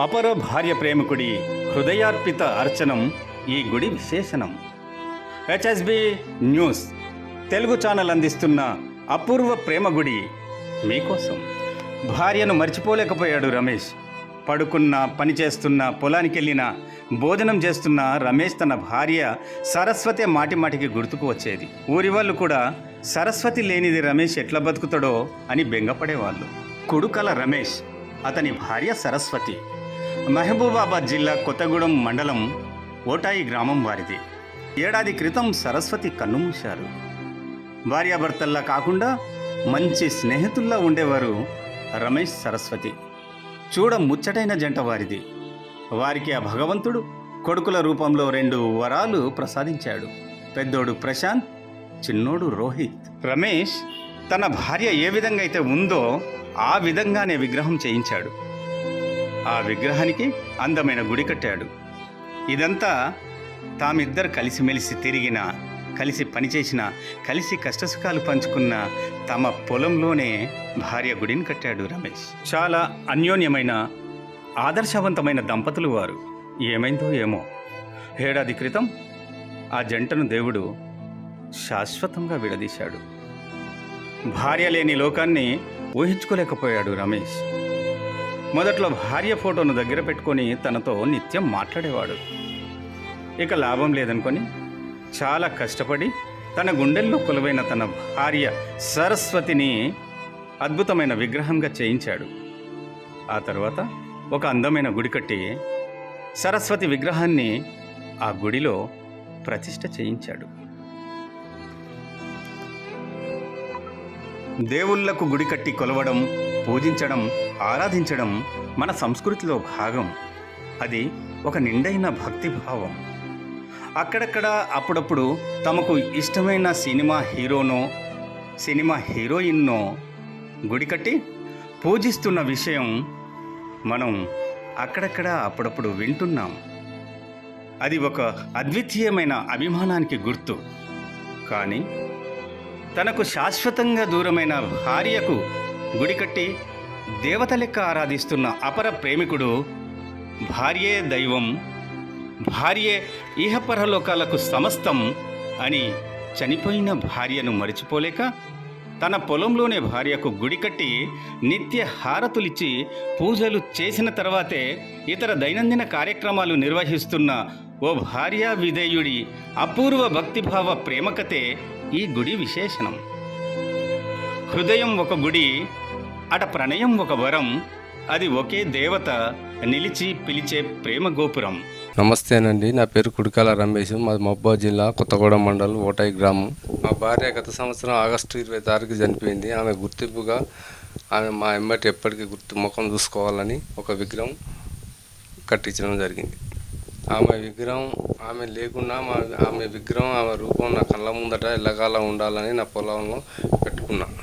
అపర భార్య ప్రేమికుడి హృదయార్పిత అర్చనం ఈ గుడి విశేషణం. హెచ్ఎస్బి న్యూస్ తెలుగు ఛానల్ అందిస్తున్న అపూర్వ ప్రేమ గుడి మీకోసం. భార్యను మర్చిపోలేకపోయాడు రమేష్. పడుకున్న పని చేస్తున్న పొలానికి వెళ్ళిన భోజనం చేస్తున్న రమేష్ తన భార్య సరస్వతి మాటిమాటికి గుర్తుకు వచ్చేది. ఊరి వాళ్ళు కూడా సరస్వతి లేనిది రమేష్ ఎట్లా బతుకుతాడో అని బెంగపడేవాళ్ళు. కుడుకల రమేష్ అతని భార్య సరస్వతి. మహబూబాబాద్ జిల్లా కొత్తగూడెం మండలం ఓటాయి గ్రామం వారిది. ఏడాది క్రితం సరస్వతి కన్నుమూశారు. భార్యాభర్తల్లా కాకుండా మంచి స్నేహితుల్లా ఉండేవారు రమేష్ సరస్వతి. చూడ ముచ్చటైన జంట వారిది. వారికి ఆ భగవంతుడు కొడుకుల రూపంలో రెండు వరాలు ప్రసాదించాడు. పెద్దోడు ప్రశాంత్ చిన్నోడు రోహిత్. రమేష్ తన భార్య ఏ విధంగా అయితే ఉందో ఆ విధంగానే విగ్రహం చేయించాడు. ఆ విగ్రహానికి అందమైన గుడి కట్టాడు. ఇదంతా తామిద్దరు కలిసిమెలిసి తిరిగిన కలిసి పనిచేసిన కలిసి కష్టసుఖాలు పంచుకున్న తమ పొలంలోనే భార్య గుడిని కట్టాడు రమేష్. చాలా అన్యోన్యమైన ఆదర్శవంతమైన దంపతులు వారు. ఏమైందో ఏమో. ఏడాది క్రితం ఆ జంటను దేవుడు శాశ్వతంగా విడదీశాడు. భార్య లేని లోకాన్ని ఊహించుకోలేకపోయాడు రమేష్. మొదట్లో భార్య ఫోటోను దగ్గర పెట్టుకొని తనతో నిత్యం మాట్లాడేవాడు. ఇక లాభం లేదనుకొని చాలా కష్టపడి తన గుండెల్లో కొలువైన తన భార్య సరస్వతిని అద్భుతమైన విగ్రహంగా చేయించాడు. ఆ తర్వాత ఒక అందమైన గుడి కట్టి సరస్వతి విగ్రహాన్ని ఆ గుడిలో ప్రతిష్ట చేయించాడు. దేవుళ్ళకు గుడి కట్టి కొలవడం పూజించడం ఆరాధించడం మన సంస్కృతిలో భాగం. అది ఒక నిండైన భక్తి భావం అక్కడక్కడ అప్పుడప్పుడు తమకు ఇష్టమైన సినిమా హీరోనో సినిమా హీరోయిన్నో గుడి కట్టి పూజిస్తున్న విషయం మనం అక్కడక్కడ అప్పుడప్పుడు వింటున్నాం. అది ఒక అద్వితీయమైన అభిమానానికి గుర్తు. కానీ తనకు శాశ్వతంగా దూరమైన భార్యకు గుడి కట్టి దేవత లెక్క ఆరాధిస్తున్న అపర ప్రేమికుడు భార్యే దైవం భార్యే ఇహపరలోకాలకు సమస్తం అని చనిపోయిన భార్యను మరిచిపోలేక తన పొలంలోనే భార్యకు గుడి కట్టి నిత్య హారతులిచ్చి పూజలు చేసిన తర్వాతే ఇతర దైనందిన కార్యక్రమాలు నిర్వహిస్తున్న ఓ భార్యా విధేయుడి అపూర్వ భక్తిభావ ప్రేమకతే ఈ గుడి విశేషణం. హృదయం ఒక గుడి అట ప్రణయం ఒక వరం. అది ఒకే దేవత నిలిచి పిలిచే ప్రేమ గోపురం. నమస్తేనండి నా పేరు కుడికాల రమేష్. మాది మబ్బా జిల్లా కొత్తగూడెం మండలం ఓటాయి గ్రామం. మా భార్య గత సంవత్సరం ఆగస్టు ఇరవై తారీఖు చనిపోయింది. ఆమె గుర్తింపుగా ఆమె మా ఎమ్మటి ఎప్పటికీ గుర్తు ముఖం చూసుకోవాలని ఒక విగ్రహం కట్టించడం జరిగింది. ఆమె విగ్రహం ఆమె లేకున్నా మా ఆమె విగ్రహం ఆమె రూపం నా కళ్ళ ముందట ఎల్లకాలం ఉండాలని నా పొలంలో పెట్టుకున్నాను